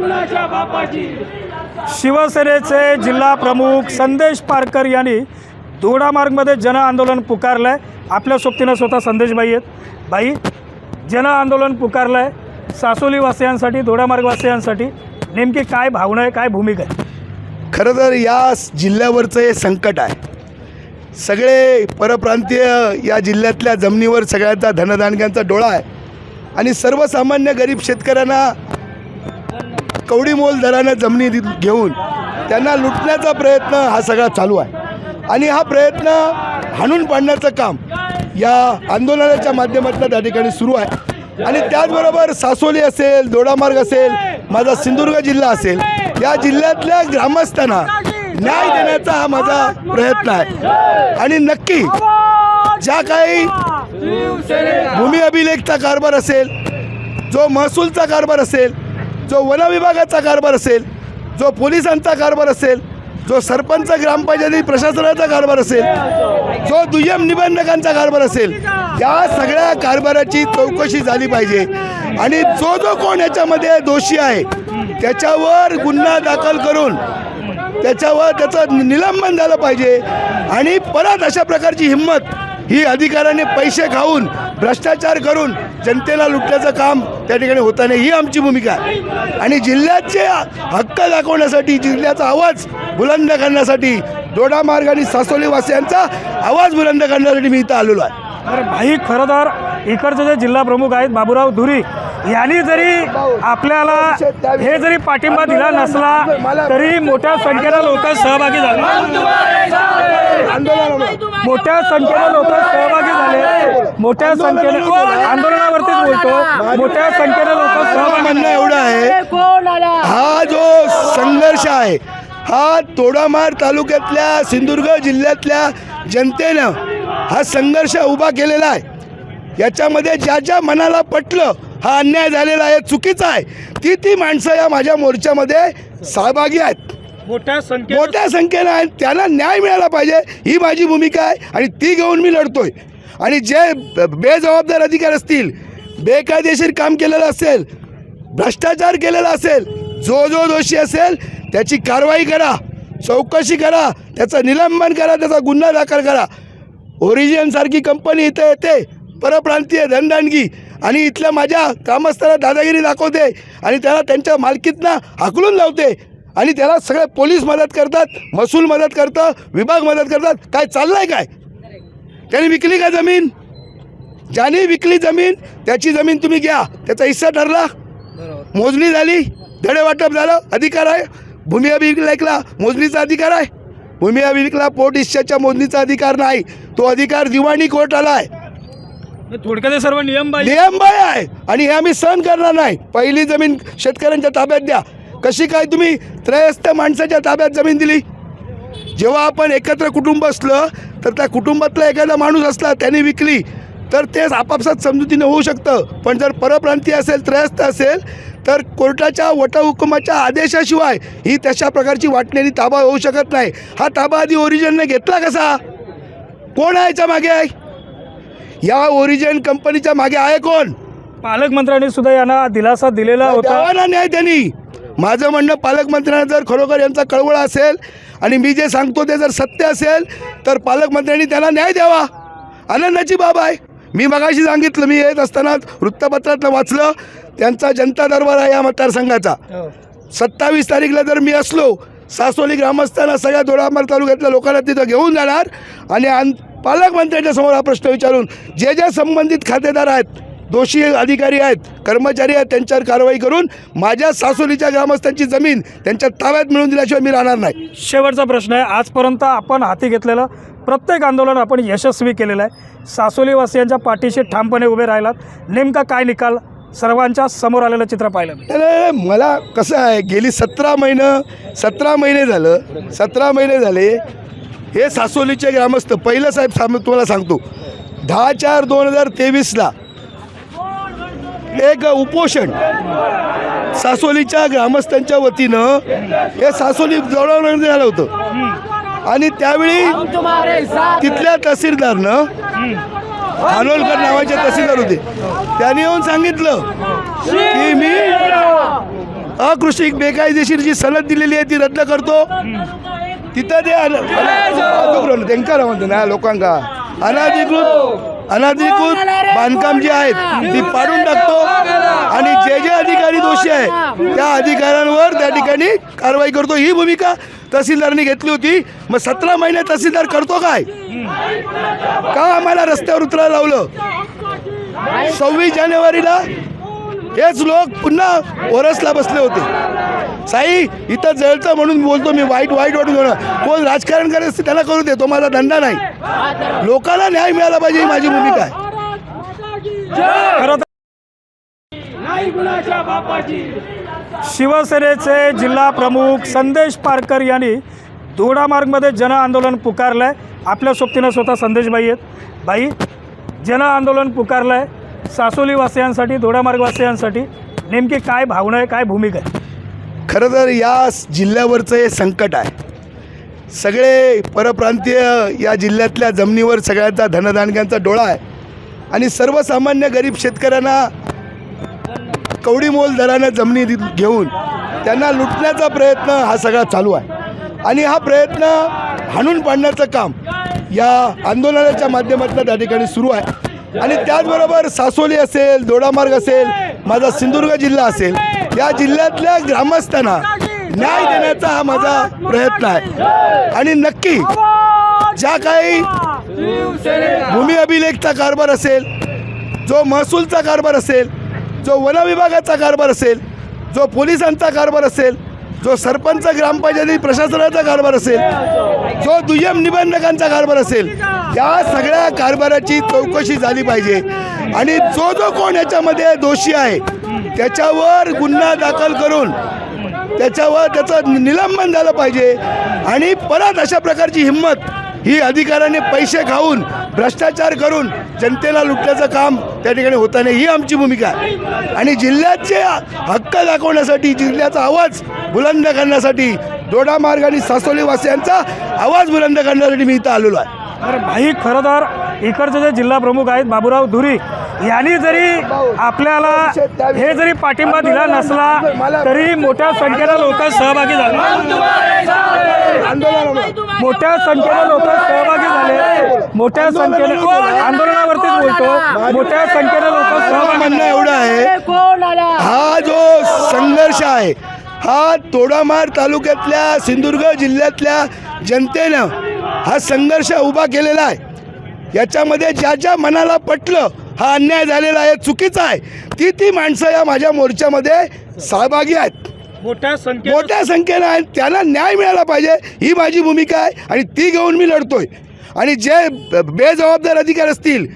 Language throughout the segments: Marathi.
बापाची. शिवसेनेचे जिल्हा प्रमुख संदेश पारकर यांनी दोडामार्गमध्ये जन आंदोलन पुकारलं आहे आपल्या सोबतीनं स्वतः संदेशबाई आहेत. बाई जन आंदोलन पुकारलं आहे सासोली वासियांसाठी दोडामार्ग वासियांसाठी नेमकी काय भावना आहे काय भूमिका आहे? खरं तर या जिल्ह्यावरचं हे संकट आहे. सगळे परप्रांतीय या जिल्ह्यातल्या जमिनीवर सगळ्यांचा धनधानग्यांचा डोळा आहे. आणि सर्वसामान्य गरीब शेतकऱ्यांना कवडीमोल दरानं जमिनी दि- घेऊन त्यांना लुटण्याचा प्रयत्न हा सगळा चालू आहे. आणि हा प्रयत्न हाणून पाडण्याचं काम या आंदोलनाच्या माध्यमातून त्या ठिकाणी सुरू आहे. आणि त्याचबरोबर सासोली असेल दोडामार्ग असेल माझा सिंधुदुर्ग जिल्हा असेल या जिल्ह्यातल्या ग्रामस्थांना न्याय देण्याचा हा माझा प्रयत्न आहे. आणि नक्की ज्या काही भूमी अभिलेखचा कारभार असेल जो महसूलचा कारभार असेल जो वन विभागाचा कारभार असेल जो पोलिसांचा कारभार असेल जो सरपंच ग्रामपंचायती प्रशासनाचा कारभार असेल जो दुय्यम निबंधकांचा कारभार असेल या सगळ्या कारभाराची चौकशी झाली पाहिजे. आणि जो जो कोण याच्यामध्ये दोषी आहे त्याच्यावर गुन्हा दाखल करून त्याच्यावर त्याचं निलंबन झालं पाहिजे. आणि परत अशा प्रकारची हिंमत ही अधिकाऱ्याने पैसे खाऊन भ्रष्टाचार करून जनतेला लुटण्याचं काम त्या ठिकाणी होता नाही ही आमची भूमिका आहे. आणि जिल्ह्याचे हक्क दाखवण्यासाठी जिल्ह्याचा आवाज बुलंद करण्यासाठी दोडामार्ग आणि सासोलीवासियांचा आवाज बुलंद करण्यासाठी मी इथं आलेलो आहे. तर भाई खरं तर इकडचे जे जिल्हा प्रमुख आहेत बाबूराव धुरी यांनी जरी आपल्याला हे जरी पाठिंबा दिला नसला तरी मोठ्या संख्येनं लोक सहभागी झाले. मोठ्या संख्येनं लोक सहभागी झाले. मोठ्या संख्येने हो, आंदोलनावरतीच बोलतो. मोठ्या संख्येनं लोक सहभागी म्हणणं एवढं आहे हा जो संघर्ष आहे हा तोडामार तालुक्यातल्या सिंधुदुर्ग जिल्ह्यातल्या जनतेनं हा संघर्ष उभा केलेला आहे. याच्यामध्ये ज्या ज्या मनाला पटलं हा अन्याय झालेला आहे चुकीचा आहे. ती ती माणसं या माझ्या मोर्चामध्ये सहभागी आहेत. मोठ्या संख्येनं मोठ्या संख्येनं आहेत. त्यांना न्याय मिळाला पाहिजे ही माझी भूमिका आहे आणि ती घेऊन मी लढतोय. आणि जे ब- बेजबाबदार अधिकारी असतील बेकायदेशीर काम केलेलं असेल भ्रष्टाचार केलेला असेल जो जो दोषी असेल त्याची कारवाई करा चौकशी करा त्याचं निलंबन करा त्याचा गुन्हा दाखल करा. ओरिजिनसारखी कंपनी इथे येते परप्रांतीय धनदानगी. आणि इथल्या माझ्या ग्रामस्थाला दादागिरी दाखवते आणि त्याला त्यांच्या मालकीतनं हाकलून लावते. आणि त्याला सगळे पोलीस मदत करतात महसूल मदत करतं विभाग मदत करतात. काय चाललं आहे काय? त्याने विकली का जमीन? ज्याने विकली जमीन त्याची जमीन तुम्ही घ्या. त्याचा हिस्सा ठरला. मोजणी झाली. धडे वाटप झालं. अधिकार आहे. भूमी अभिलेखला मोजणीचा अधिकार आहे. भूमी अभिलेखला पोट हिश्श्याच्या मोजणीचा अधिकार नाही. तो अधिकार दिवाणी कोर्टाला आहे. थोडक्यात हे सर्व नियम पाहिजे नियमबाह्य आहे. आणि हे आम्ही सहन करणार नाही. पहिली जमीन शेतकऱ्यांच्या ताब्यात द्या. कशी काय तुम्ही त्रयस्थ माणसाच्या ताब्यात जमीन दिली? जेव्हा आपण एकत्र कुटुंब असलं तर त्या कुटुंबातला एखादा माणूस असला त्याने विकली तर तेच आपापसात समजुतीने होऊ शकतं. पण जर परप्रांतीय असेल त्रयस्थ असेल तर कोर्टाच्या वटहुकुमाच्या आदेशाशिवाय ही तशा प्रकारची वाटण्यानी ताबा होऊ शकत नाही. हा ताबा आधी ओरिजिनने घेतला कसा? कोण आहे याच्या मागे आहे? या ओरिजिन कंपनीच्या मागे आहे कोण? पालकमंत्र्यांनी सुद्धा यांना दिलासा दिलेला होता. न्याय त्यांनी. माझं म्हणणं पालकमंत्र्यांना जर खरोखर यांचा कळवळा असेल आणि मी जे सांगतो ते जर सत्य असेल तर पालकमंत्र्यांनी त्यांना न्याय द्यावा. आनंदाची बाब आहे. मी मगाशी सांगितलं मी येत असताना वृत्तपत्रातलं वाचलं त्यांचा जनता दरबार आहे या मतदारसंघाचा. हो. सत्तावीस तारीखला जर मी असलो सासोली ग्रामस्थांना सगळ्या दोडामार तालुक्यातल्या लोकांना तिथं घेऊन जाणार आणि पालकमंत्र्यांच्या समोर हा प्रश्न विचारून जे जे संबंधित खातेदार आहेत दोषी अधिकारी आहेत कर्मचारी आहेत त्यांच्यावर कारवाई करून माझ्या सासोलीच्या ग्रामस्थांची जमीन त्यांच्या ताब्यात मिळवून दिल्याशिवाय मी राहणार नाही. शेवटचा प्रश्न आहे. आजपर्यंत आपण हाती घेतलेलं प्रत्येक आंदोलन आपण यशस्वी केलेलं आहे. सासोलीवासियांच्या पाठीशी ठामपणे उभे राहिलात. नेमका काय निकाल? सर्वांच्या समोर आलेलं चित्र पाहिलं. त्याने मला कसं आहे गेली सतरा महिनं सतरा महिने झालं सतरा महिने झाले हे सासोलीचे ग्रामस्थ पहिलं साहेब सांग तुम्हाला सांगतो. दहा चार दोन हजार तेवीसला एक उपोषण सासोलीच्या ग्रामस्थांच्या वतीनं हे सासोली जवळ झालं होतं. आणि त्यावेळी तिथल्या तहसीलदारनं खानोलकर नावाचे तहसीलदार होते. त्यांनी येऊन सांगितलं की मी अकृषिक बेकायदेशीर जी सलत दिलेली आहे ती रद्द करतो. तिथं ते अनधिकृत त्यांना म्हणतो ना लोकांका अनधिकृत अनधिकृत बांधकाम जे आहेत ती पाडून टाकतो. आणि जे जे अधिकारी दोषी आहे त्या अधिकाऱ्यांवर त्या ठिकाणी कारवाई करतो. ही भूमिका तहसीलदारांनी घेतली होती. मग सतरा महिने तहसीलदार करतो काय? का आम्हाला रस्त्यावर उतरायला लावलं? सव्वीस जानेवारीला हेच लोक पुन्हा ओरसला बसले होते. साई इथं जळतं म्हणून बोलतो मी वाईट वाईट वाटून घेणं कोण राजकारण करत असते त्याला करू दे तो माझा धंदा नाही. लोकांना न्याय मिळाला पाहिजे ही माझी भूमिका आहे. खरं तर शिवसेनेचे जिल्हा प्रमुख संदेश पारकर यांनी दोडामार्गमध्ये जन आंदोलन पुकारलं आहे आपल्या सोबतीनं स्वतः संदेशबाई आहेत. बाई जन आंदोलन पुकारलं आहे सासोलीवासियांसाठी दोडामार्गवासियांसाठी नेमकी काय भावना आहे काय भूमिका आहे? खरं तर या जिल्ह्यावरचं हे संकट आहे. सगळे परप्रांतीय या जिल्ह्यातल्या जमिनीवर सगळ्यांचा धनदानग्यांचा डोळा आहे. आणि सर्वसामान्य गरीब शेतकऱ्यांना कवडीमोल दरानं जमिनी दि- घेऊन त्यांना लुटण्याचा प्रयत्न हा सगळा चालू आहे. आणि हा प्रयत्न हाणून पाडण्याचं काम या आंदोलनाच्या माध्यमातून त्या ठिकाणी सुरू आहे. आणि त्याचबरोबर सासोली असेल दोडामार्ग असेल माझा सिंधुदुर्ग जिल्हा असेल या जिल्ह्यातल्या ग्रामस्थांना न्याय देण्याचा हा माझा प्रयत्न आहे. आणि नक्की ज्या काही भूमी अभिलेखचा कारभार असेल जो महसूलचा कारभार असेल जो वनविभागाचा कारभार असेल जो पोलिसांचा कारभार असेल जो सरपंच ग्रामपंचायती प्रशासनाचा कारभार असेल जो दुय्यम निबंधकांचा कारभार असेल त्या सगळ्या कारभाराची चौकशी झाली पाहिजे. आणि जो जो कोण याच्यामध्ये दोषी आहे त्याच्यावर गुन्हा दाखल करून त्याच्यावर त्याचं निलंबन झालं पाहिजे. आणि परत अशा प्रकारची हिंमत ही अधिकाऱ्याने पैसे खाऊन भ्रष्टाचार करून जनतेला लुटण्याचं काम त्या ठिकाणी होता नाही ही आमची भूमिका आहे. आणि जिल्ह्याचे हक्क दाखवण्यासाठी जिल्ह्याचा आवाज बुलंद करण्यासाठी दोडामार्ग आणि सासोलीवासियांचा आवाज बुलंद करण्यासाठी मी इथं आलेलो आहे. तर भाई खरं तर इकडचे जे जिल्हा प्रमुख आहेत बाबूराव धुरी यांनी जरी आपल्याला हे जरी पाठिंबा दिला नसला तरी मोठ्या संख्येनं लोक सहभागी झाले. आंदोलन मोठ्या संख्येनं लोक सहभागी झाले. मोठ्या संख्येनं आंदोलनावरतीच बोलतो. मोठ्या संख्येनं लोक सहभागी म्हणणं एवढं आहे हा जो संघर्ष आहे हा तोडामार तालुक्यातल्या सिंधुदुर्ग जिल्ह्यातल्या जनतेनं हा संघर्ष उभा केलेला आहे. याच्यामध्ये ज्या ज्या मनाला पटलं हा अन्याय झालेला आहे चुकीचा आहे. ती ती माणसं या माझ्या मोर्चामध्ये सहभागी आहेत. मोठ्या संख्येनं मोठ्या संख्येनं आहेत. त्यांना न्याय मिळाला पाहिजे ही माझी भूमिका आहे आणि ती घेऊन मी लढतोय. आणि जे बेजबाबदार अधिकारी असतील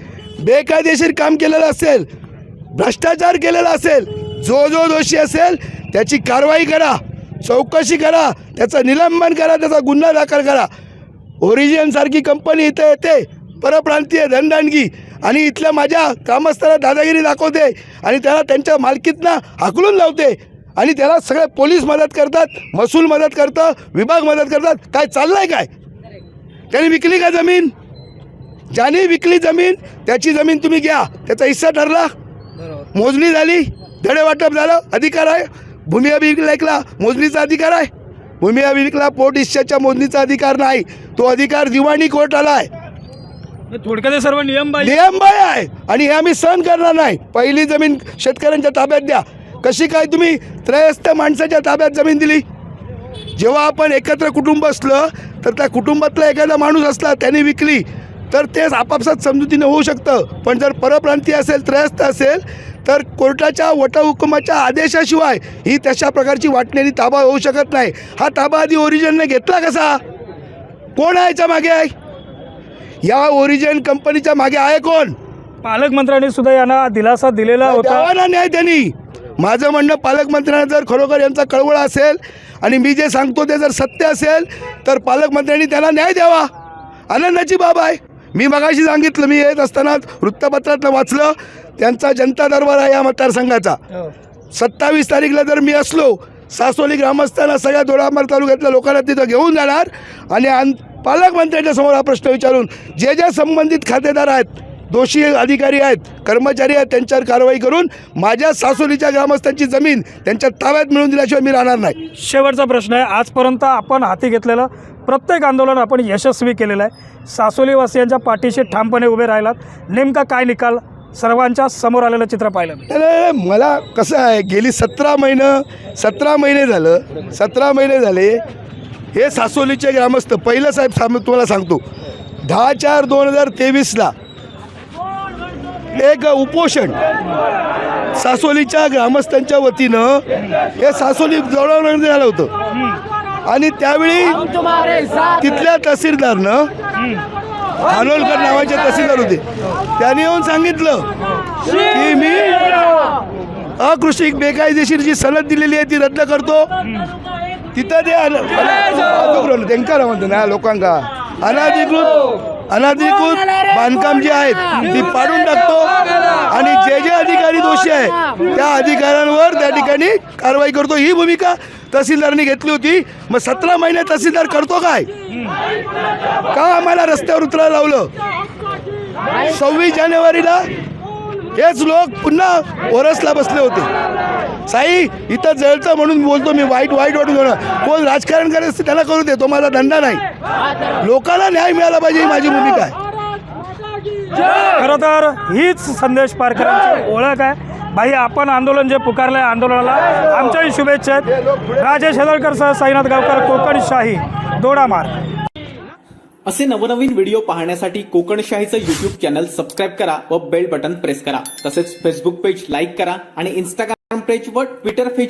बेकायदेशीर काम केलेलं असेल भ्रष्टाचार केलेला असेल जो जो दोषी असेल त्याची कारवाई करा चौकशी करा त्याचं निलंबन करा त्याचा गुन्हा दाखल करा. ओरिजिनसारखी कंपनी इथे येते परप्रांतीय धनदानगी. आणि इथल्या माझ्या ग्रामस्थांना दादागिरी दाखवते आणि त्याला त्यांच्या मालकीतनं हाकलून लावते. आणि त्याला सगळे पोलीस मदत करतात महसूल मदत करतं विभाग मदत करतात. काय चाललंय काय? त्यांनी विकली का जमीन? ज्याने विकली जमीन त्याची जमीन तुम्ही घ्या. त्याचा हिस्सा ठरला. मोजणी झाली. धडे वाटप झालं. अधिकार आहे. भूमी अभिलेखला मोजणीचा अधिकार आहे. भूमी अभिलेखला पोट हिश्श्याच्या मोजणीचा अधिकार नाही. तो अधिकार दिवाणी कोर्टाला आहे. थोडक्यात हे सर्व नियम नियम बाय आहे. आणि हे आम्ही सहन करणार नाही. पहिली जमीन शेतकऱ्यांच्या ताब्यात द्या. कशी काय तुम्ही त्रयस्थ माणसाच्या ताब्यात जमीन दिली? जेव्हा आपण एकत्र कुटुंब असलं तर त्या कुटुंबातला एखादा माणूस असला त्याने विकली तर ते आपापसात समजुतीने होऊ शकतं. पण जर परप्रांतीय असेल त्रयस्थ असेल तर कोर्टाच्या वटहुकुमाच्या आदेशाशिवाय ही तशा प्रकारची वाटण्यानी ताबा होऊ शकत नाही. हा ताबा आधी ओरिजिनने घेतला कसा? कोण आहे याच्या मागे? आहे या ओरिजिन कंपनीच्या मागे आहे कोण? पालकमंत्र्यांनी सुद्धा यांना दिलासा दिलेला होता. द्यावा ना न्याय त्यांनी. माझं म्हणणं पालकमंत्र्यांना जर खरोखर यांचा कळवळा असेल आणि मी जे सांगतो ते जर सत्य असेल तर पालकमंत्र्यांनी त्याला न्याय द्यावा. आनंदाची बाब आहे. मी मगाशी सांगितलं मी येत असताना वृत्तपत्रातलं वाचलं त्यांचा जनता दरबार आहे या मतदारसंघाचा. सत्तावीस तारीखला जर मी असलो सासोली ग्रामस्थांना सगळ्या दोडामार तालुक्यातल्या लोकांना तिथं घेऊन जाणार आणि पालकमंत्र्यांच्या समोर हा प्रश्न विचारून जे जे संबंधित खातेदार आहेत दोषी अधिकारी आहेत कर्मचारी आहेत त्यांच्यावर कारवाई करून माझ्या सासोलीच्या ग्रामस्थांची जमीन त्यांच्या ताब्यात मिळवून दिल्याशिवाय मी राहणार नाही. शेवटचा प्रश्न आहे. आजपर्यंत आपण हाती घेतलेलं प्रत्येक आंदोलन आपण यशस्वी केलेलं आहे. सासोलीवासियांच्या पाठीशी ठामपणे उभे राहिलात. नेमका काय निकाल? सर्वांच्या समोर आलेलं चित्र पाहिलं तर मला कसं आहे गेली सतरा महिनं सतरा महिने झालं सतरा महिने झाले हे सासोलीचे ग्रामस्थ पहिलं साहेब साम तुम्हाला सांगतो. दहा चार दोन हजार तेवीसला एक उपोषण सासोलीच्या ग्रामस्थांच्या वतीनं हे सासोली जवळ झालं होतं. आणि त्यावेळी तिथल्या तहसीलदारनं हानोलकर नावाचे तहसीलदार होते. त्यांनी येऊन सांगितलं की मी अकृषिक बेकायदेशीर जी सनद दिलेली आहे ती रद्द करतो. तिथं ते त्यांका म्हणतो ना लोकांका अनाधिकृत अनाधिकृत बांधकाम जे आहेत ती पाडून टाकतो. आणि जे जे अधिकारी दोषी आहे त्या अधिकाऱ्यांवर त्या ठिकाणी कारवाई करतो. ही भूमिका तहसीलदारांनी घेतली होती. मग सतरा महिने तहसीलदार करतो काय? का आम्हाला रस्त्यावर उतरायला लावलं? सव्वीस जानेवारीला हेच लोक पुन्हा ओरसला बसले होते. साई इथं जळतं म्हणून बोलतो मी वाईट वाईट वाटून घेणं कोण राजकारण करायचं असतं त्याला करू दे तो माझा धंदा नाही. लोकांना न्याय मिळाला पाहिजे ही माझी भूमिका आहे. खरं तर हीच संदेश पारकरांची ओळख आहे. भाई आपण आंदोलन जे पुकारलं आहे आंदोलनाला आमच्याही शुभेच्छा आहेत. राजेश हेदळकर सह साईनाथ गावकर कोकण शाही दोडामार्ग असे नवनवीन व्हिडिओ पाहण्यासाठी कोकणशाहीचं यूट्यूब चॅनल सबस्क्राईब करा व बेल बटन प्रेस करा. तसेच फेसबुक पेज लाईक करा आणि इंस्टाग्राम पेज व ट्विटर पेज